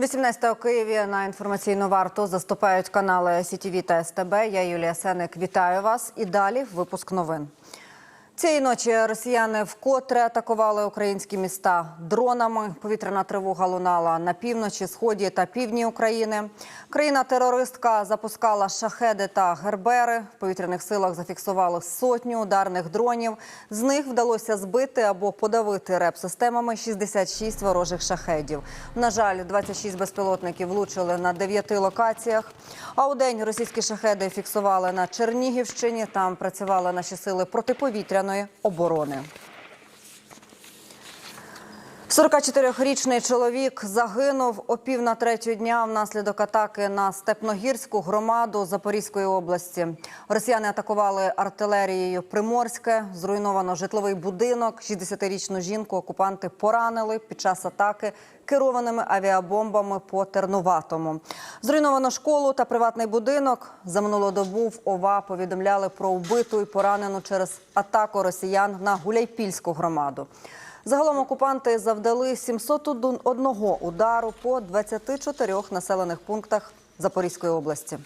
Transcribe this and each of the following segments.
18 у Києві на інформаційну варту заступають канали СІТІВІ та СТБ. Я Юлія Сеник. Вітаю вас. І далі випуск новин. Цієї ночі росіяни вкотре атакували українські міста дронами. Повітряна тривога лунала на півночі, сході та півдні України. Країна-терористка запускала шахеди та гербери. В повітряних силах зафіксували сотню ударних дронів. З них вдалося збити або подавити реп-системами 66 ворожих шахедів. На жаль, 26 безпілотників влучили на 9 локаціях. А у день російські шахеди фіксували на Чернігівщині. Там працювали наші сили протиповітряної оборони. 44-річний чоловік загинув о пів на третю дня внаслідок атаки на Степногірську громаду Запорізької області. Росіяни атакували артилерією Приморське. Зруйновано житловий будинок. 60-річну жінку окупанти поранили під час атаки керованими авіабомбами по Тернуватому. Зруйновано школу та приватний будинок. За минулу добу в ОВА повідомляли про вбиту і поранену через атаку росіян на Гуляйпільську громаду. Загалом окупанти завдали 701 удару по 24 населених пунктах Запорізької області.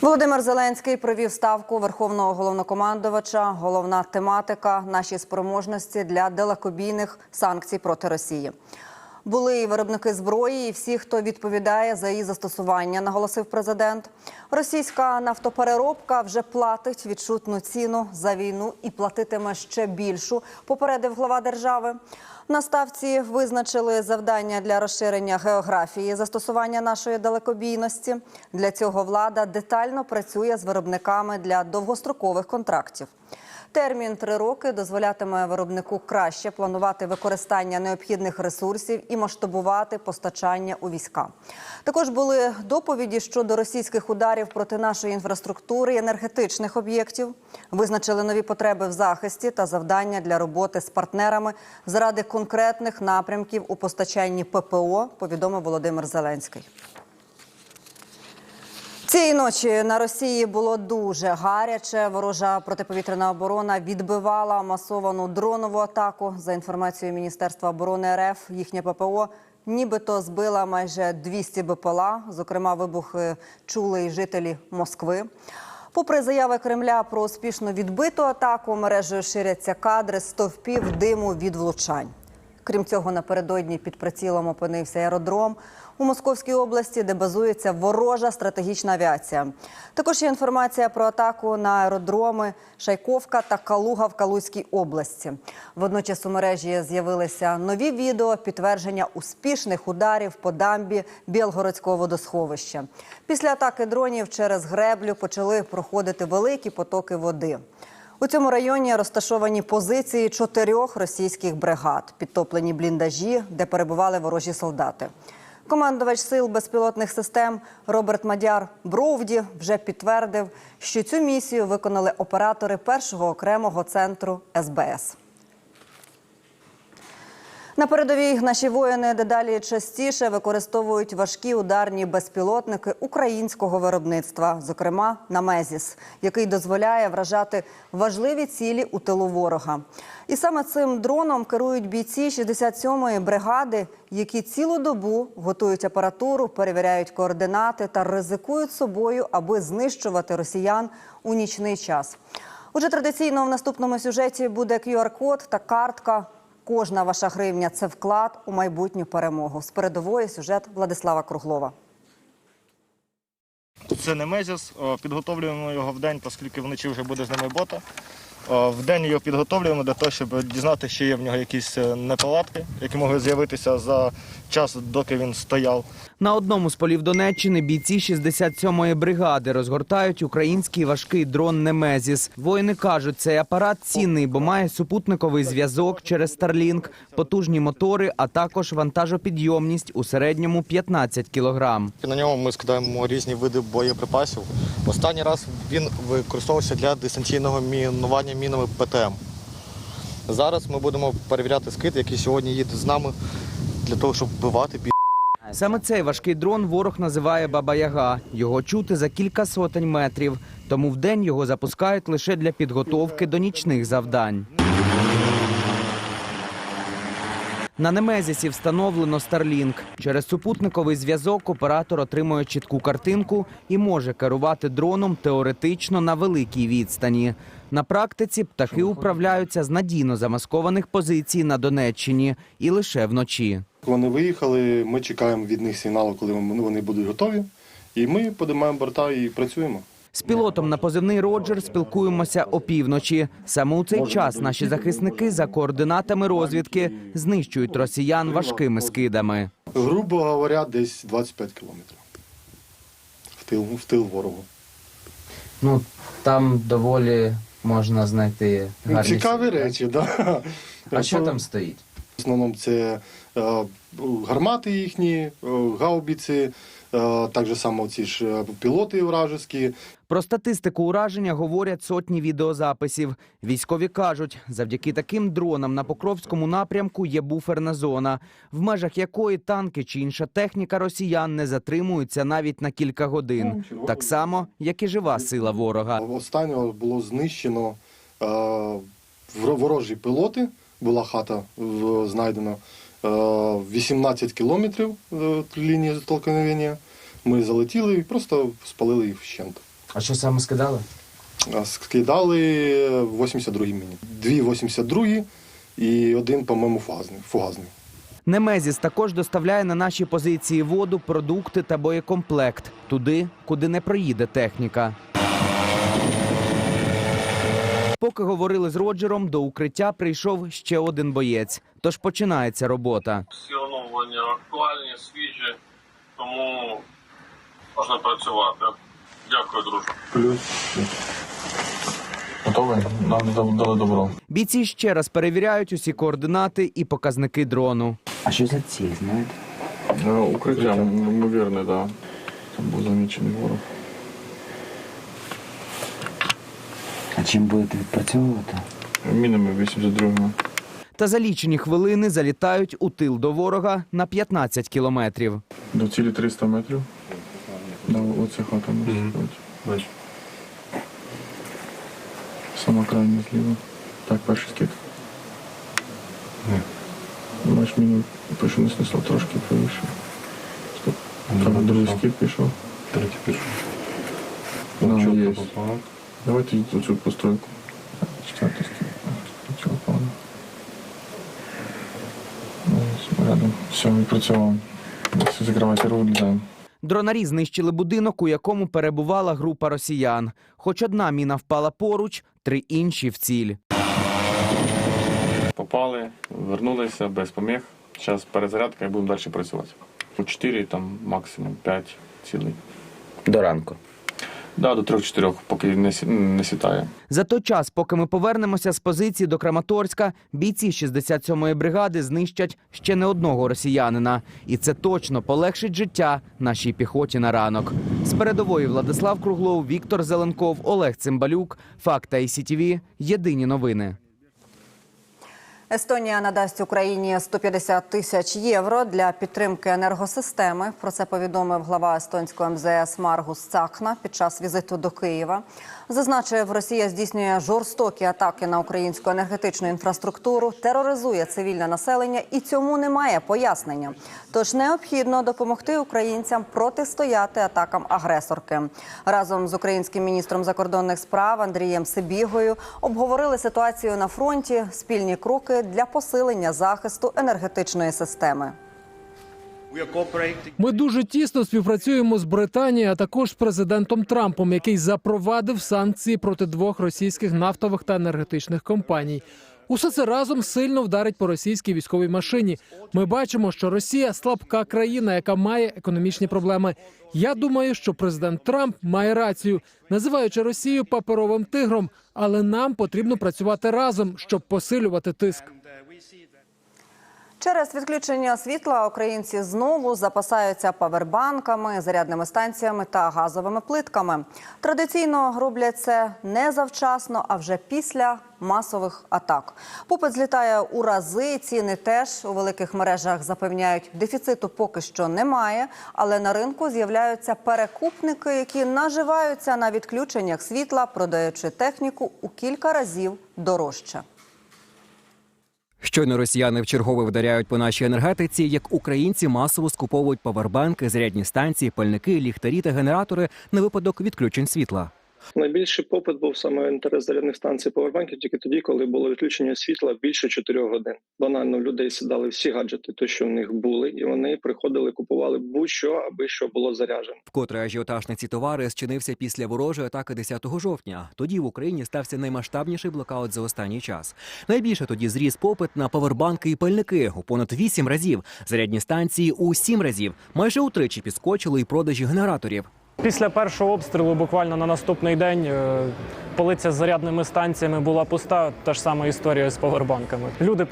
Володимир Зеленський провів ставку верховного головнокомандувача. Головна тематика наші спроможності для далекобійних санкцій проти Росії. Були і виробники зброї, і всі, хто відповідає за її застосування, наголосив президент. Російська нафтопереробка вже платить відчутну ціну за війну і платитиме ще більшу. Попередив глава держави. На ставці визначили завдання для розширення географії застосування нашої далекобійності. Для цього влада детально працює з виробниками для довгострокових контрактів. Термін три роки дозволятиме виробнику краще планувати використання необхідних ресурсів і масштабувати постачання у війська. Також були доповіді щодо російських ударів проти нашої інфраструктури і енергетичних об'єктів. Визначили нові потреби в захисті та завдання для роботи з партнерами заради конкретних напрямків у постачанні ППО. Повідомив Володимир Зеленський. Цієї ночі на Росії було дуже гаряче. Ворожа протиповітряна оборона відбивала масовану дронову атаку. За інформацією Міністерства оборони РФ, їхнє ППО нібито збила майже 200 БПЛА. Зокрема, вибухи чули й жителі Москви. Попри заяви Кремля про успішно відбиту атаку, мережею ширяться кадри стовпів диму від влучань. Крім цього, напередодні під прицілом опинився аеродром у Московській області, де базується ворожа стратегічна авіація. Також є інформація про атаку на аеродроми Шайковка та Калуга в Калузькій області. Водночас у мережі з'явилися нові відео підтвердження успішних ударів по дамбі Білгородського водосховища. Після атаки дронів через греблю почали проходити великі потоки води. У цьому районі розташовані позиції чотирьох російських бригад, підтоплені бліндажі, де перебували ворожі солдати. Командувач сил безпілотних систем Роберт Мадяр Бровді вже підтвердив, що цю місію виконали оператори першого окремого центру СБС. На передовій наші воїни дедалі частіше використовують важкі ударні безпілотники українського виробництва, зокрема Намезіс, який дозволяє вражати важливі цілі у тилу ворога. І саме цим дроном керують бійці 67-ї бригади, які цілу добу готують апаратуру, перевіряють координати та ризикують собою, аби знищувати росіян у нічний час. Уже традиційно в наступному сюжеті буде QR-код та картка. Кожна ваша гривня це вклад у майбутню перемогу. З передової сюжет Владислава Круглова. Це Немезіс. мезіс. Підготовлюємо його в день, оскільки вночі вже буде з ними бота. О, В день його підготовлюємо для того, щоб дізнати, чи є в нього якісь е, неполадки, які могли з'явитися за час, доки він стояв. На одному з полів Донеччини бійці 67-ї бригади розгортають український важкий дрон Немезіс. Воїни кажуть, цей апарат цінний, бо має супутниковий зв'язок через Starlink, потужні мотори, а також вантажопідйомність у середньому 15 кілограм. На ньому ми скидаємо різні види боєприпасів. Останній раз він використовувався для дистанційного мінування мінами ПТМ. Зараз ми будемо перевіряти скид, який сьогодні їде з нами для того, щоб вбивати бі. Саме цей важкий дрон ворог називає Баба-Яга. Його чути за кілька сотень метрів. Тому вдень його запускають лише для підготовки до нічних завдань. На Немезісі встановлено Starlink. Через супутниковий зв'язок оператор отримує чітку картинку і може керувати дроном теоретично на великій відстані. На практиці птахи управляються з надійно замаскованих позицій на Донеччині і лише вночі. Вони виїхали, ми чекаємо від них сигналу, коли вони вони будуть готові. І ми подимаємо борта і працюємо. З пілотом на позивний Роджер спілкуємося опівночі. Саме у цей час наші захисники за координатами розвідки знищують росіян важкими скидами. Грубо говоря, десь 25 кілометрів. В тил, в тил ворогу. Ну там доволі можна знайти гарні Цікаві речі, так. там стоїть? В основному це е, гармати їхні, е, гаубіці, так же само ці ж е, пілоти вражеські. Про статистику ураження говорять сотні відеозаписів. Військові кажуть, завдяки таким дронам на Покровському напрямку є буферна зона, в межах якої танки чи інша техніка росіян не затримуються навіть на кілька годин, так само як і жива сила ворога. Останнього було знищено е, ворожі пілоти, була хата знайдена е, 18 кілометрів е, лінії зіткнення. Ми залетіли і просто спалили їх вщент. А що саме скидали? Скидали 82-й міні. Дві 82-гі і один, по-моєму, фугазний. фугазний. Немезіс також доставляє на наші позиції воду, продукти та боєкомплект туди, куди не проїде техніка. Поки говорили з Роджером, до укриття прийшов ще один боєць. Тож починається робота. всі оновлення актуальні, свіжі, тому можна працювати. Дякую, друже. Готовий? Нам дали добро. Бійці ще раз перевіряють усі координати і показники дрону. А що за ціль, знаєте? Е, Укриття, ймовірне, так. Да. Там був замічений ворог. А чим будете відпрацьовувати? Мінами 82-го. Та за лічені хвилини залітають у тил до ворога на 15 кілометрів. До цілі 300 метрів. Да, оця хата може сказати. Бачу. Сама крайня зліва. Так, перший скид. Бач, міну пишу не снесло трошки повіше. Стоп. Там другий скид пішов. Третій пішов. Да, є. Давайте оцю постройку. Четвертий скид. А, Цього плану. Ну, Рядом. Все, відпрацьовуємо. Все, закривайте руку, літаємо. Дронарі знищили будинок, у якому перебувала група росіян. Хоч одна міна впала поруч, три інші в ціль. Попали, вернулися без поміг. Зараз перезарядка і будемо далі працювати. По 4, там максимум 5 цілей. До ранку. Да, до 3-4, поки не, сі- не сітає. За той час, поки ми повернемося з позиції до Краматорська, бійці 67-ї бригади знищать ще не одного росіянина. І це точно полегшить життя нашій піхоті на ранок. З передової Владислав Круглов, Віктор Зеленков, Олег Цимбалюк. Факта і СІТВ. Єдині новини. Естонія надасть Україні 150 тисяч євро для підтримки енергосистеми. Про це повідомив глава естонського МЗС Маргус Цахна під час візиту до Києва. Зазначив, Росія здійснює жорстокі атаки на українську енергетичну інфраструктуру, тероризує цивільне населення і цьому немає пояснення. Тож необхідно допомогти українцям протистояти атакам агресорки. Разом з українським міністром закордонних справ Андрієм Сибігою обговорили ситуацію на фронті, спільні кроки для посилення захисту енергетичної системи. Ми дуже тісно співпрацюємо з Британією, а також з президентом Трампом, який запровадив санкції проти двох російських нафтових та енергетичних компаній. Усе це разом сильно вдарить по російській військовій машині. Ми бачимо, що Росія слабка країна, яка має економічні проблеми. Я думаю, що президент Трамп має рацію, називаючи Росію паперовим тигром, але нам потрібно працювати разом, щоб посилювати тиск. Через відключення світла українці знову запасаються павербанками, зарядними станціями та газовими плитками. Традиційно роблять це не завчасно, а вже після масових атак. Попит злітає у рази. Ціни теж у великих мережах запевняють, дефіциту поки що немає, але на ринку з'являються перекупники, які наживаються на відключеннях світла, продаючи техніку у кілька разів дорожче. Щойно росіяни вчергове вдаряють по нашій енергетиці, як українці масово скуповують павербанки, зарядні станції, пальники, ліхтарі та генератори на випадок відключень світла. Найбільший попит був саме інтерес зарядних станцій повербанків тільки тоді, коли було відключення світла більше 4 годин. Банально людей сідали всі гаджети, то що в них були, і вони приходили, купували будь-що, аби що було заряджено. Вкотре ажіотаж ці товари зчинився після ворожої атаки 10 жовтня. Тоді в Україні стався наймасштабніший блокаут за останній час. Найбільше тоді зріс попит на павербанки і пальники у понад 8 разів, зарядні станції у 7 разів. Майже утричі підскочили і продажі генераторів. Після першого обстрілу, буквально на наступний день, е, полиця з зарядними станціями була пуста. Та ж сама історія з повербанками. Люди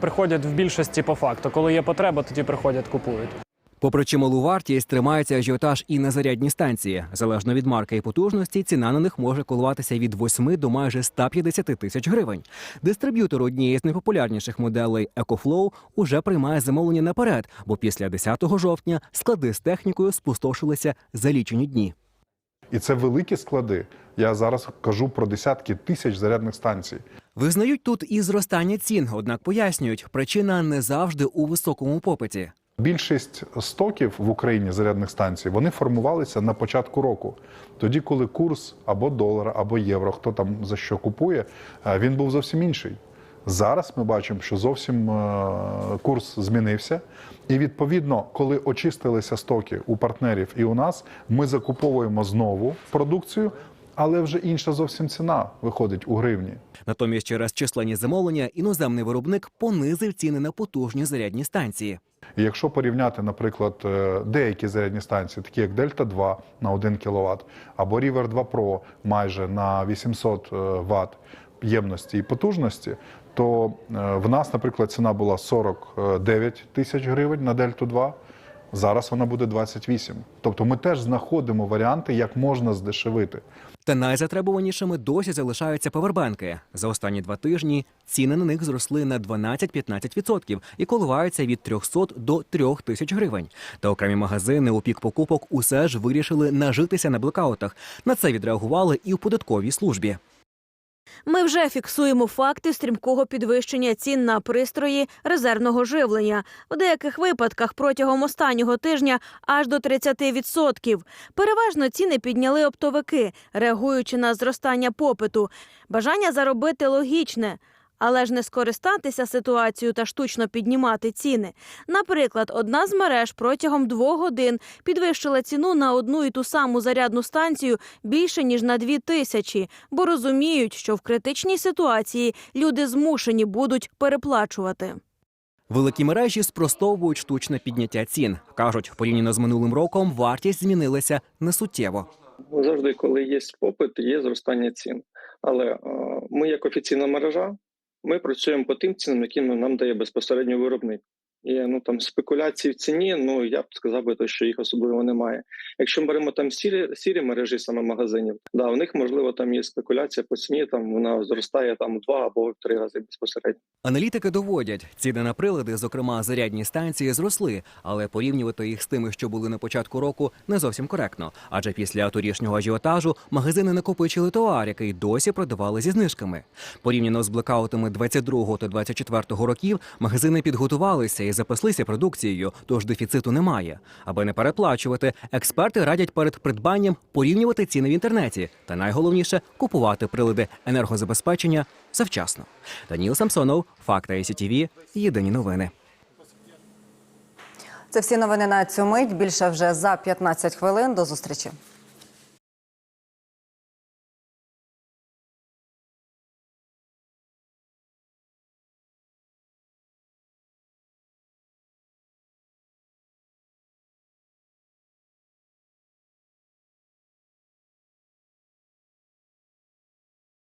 приходять в більшості по факту. Коли є потреба, тоді приходять, купують. Попри чималу вартість, тримається ажіотаж і на зарядні станції. Залежно від марки і потужності, ціна на них може коливатися від 8 до майже 150 тисяч гривень. Дистриб'ютор однієї з найпопулярніших моделей EcoFlow уже приймає замовлення наперед, бо після 10 жовтня склади з технікою спустошилися за лічені дні. І це великі склади. Я зараз кажу про десятки тисяч зарядних станцій. Визнають тут і зростання цін, однак пояснюють, причина не завжди у високому попиті. Більшість стоків в Україні зарядних станцій вони формувалися на початку року, тоді, коли курс або долара, або євро, хто там за що купує, е, він був зовсім інший. Зараз ми бачимо, що зовсім е, курс змінився, і відповідно, коли очистилися стоки у партнерів і у нас, ми закуповуємо знову продукцію, але вже інша зовсім ціна виходить у гривні. Натомість, через численні замовлення, іноземний виробник понизив ціни на потужні зарядні станції. Якщо порівняти, наприклад, е, деякі зарядні станції, такі як Дельта 2 на 1 кВт, або River 2 Pro майже на 800 Вт ємності і потужності, то е, в нас, наприклад, ціна була 49 тисяч гривень на Дельту 2, зараз вона буде 28. Тобто ми теж знаходимо варіанти, як можна здешевити. Та найзатребуванішими досі залишаються павербанки. За останні два тижні ціни на них зросли на 12-15% і коливаються від 300 до 3 тисяч гривень. Та окремі магазини у пік покупок усе ж вирішили нажитися на блокаутах. На це відреагували і у податковій службі. Ми вже фіксуємо факти стрімкого підвищення цін на пристрої резервного живлення. В деяких випадках протягом останнього тижня аж до 30%. Переважно ціни підняли оптовики, реагуючи на зростання попиту. Бажання заробити логічне. Але ж не скористатися ситуацією та штучно піднімати ціни. Наприклад, одна з мереж протягом двох годин підвищила ціну на одну і ту саму зарядну станцію більше ніж на дві тисячі, бо розуміють, що в критичній ситуації люди змушені будуть переплачувати. Великі мережі спростовують штучне підняття цін. кажуть, порівняно з минулим роком вартість змінилася несуттєво. Завжди, коли є попит, є зростання цін. Але е, ми, як офіційна мережа, ми працюємо по тим цінам, які нам дає безпосередньо виробник. І ну там спекуляції в ціні, ну я б сказав би, то, що їх особливо немає. Якщо ми беремо там сірі сірі мережі саме магазинів, да, у них можливо там є спекуляція по ціні, там вона зростає там в два або в три рази безпосередньо. Аналітики доводять, ціни на прилади, зокрема зарядні станції, зросли, але порівнювати їх з тими, що були на початку року, не зовсім коректно. Адже після торішнього ажіотажу магазини накопичили товар, який досі продавали зі знижками. Порівняно з блекаутами 22 та 24 років, магазини підготувалися і запаслися продукцією, тож дефіциту немає. Аби не переплачувати, експерти радять перед придбанням порівнювати ціни в інтернеті та найголовніше купувати прилади енергозабезпечення завчасно. Даніл Самсонов, Факта СІТІВІ, Єдині новини. Це всі новини на цю мить. Більше вже за 15 хвилин. До зустрічі.